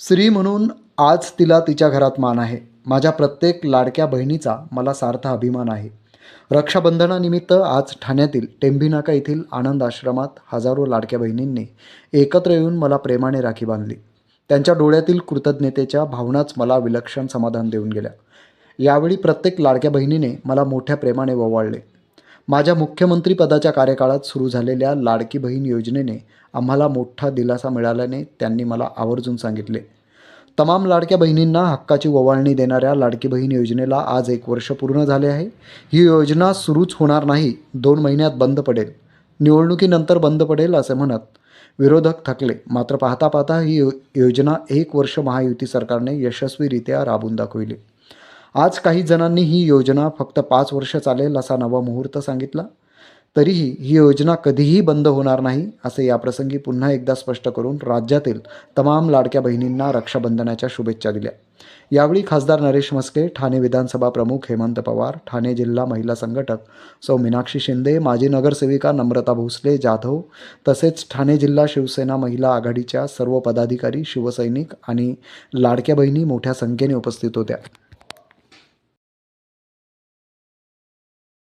स्त्री म्हणून आज तिला तिच्या घरात मान आहे. माझ्या प्रत्येक लाडक्या बहिणीचा मला सार्थ अभिमान आहे. रक्षाबंधनानिमित्त आज ठाण्यातील टेंभीनाका येथील आनंद आश्रमात हजारो लाडक्या बहिणींनी एकत्र येऊन मला प्रेमाने राखी बांधली. त्यांच्या डोळ्यातील कृतज्ञतेच्या भावनाच मला विलक्षण समाधान देऊन गेल्या. यावेळी प्रत्येक लाडक्या बहिणीने मला मोठ्या प्रेमाने ओवाळले माझ्या मुख्यमंत्रीपदाच्या कार्यकाळात सुरू झालेल्या लाडकी बहीण योजनेने आम्हाला मोठा दिलासा मिळाल्याने त्यांनी मला आवर्जून सांगितले. तमाम लाडक्या बहिणींना हक्काची ओवाळणी देणाऱ्या लाडकी बहीण योजनेला आज एक वर्ष पूर्ण झाले आहे. ही योजना सुरूच होणार नाही दोन महिन्यात बंद पडेल. निवडणुकीनंतर बंद पडेल असे म्हणत विरोधक थकले. मात्र पाहता पाहता ही योजना एक वर्ष महायुती सरकारने यशस्वीरित्या राबून दाखविली. आज काही जणांनी ही योजना फक्त पाच वर्ष चालेल असा नवा मुहूर्त सांगितला. तरीही ही योजना कधीही बंद होणार नाही असे याप्रसंगी पुन्हा एकदा स्पष्ट करून राज्यातील तमाम लाडक्या बहिणींना रक्षाबंधनाच्या शुभेच्छा दिल्या. यावेळी खासदार नरेश मस्के ठाणे विधानसभा प्रमुख हेमंत पवार ठाणे जिल्हा महिला संघटक सौ मीनाक्षी शिंदे माजी नगरसेविका नम्रता भोसले जाधव तसेच ठाणे जिल्हा शिवसेना महिला आघाडीच्या सर्व पदाधिकारी शिवसैनिक आणि लाडक्या बहिणी मोठ्या संख्येने उपस्थित होत्या.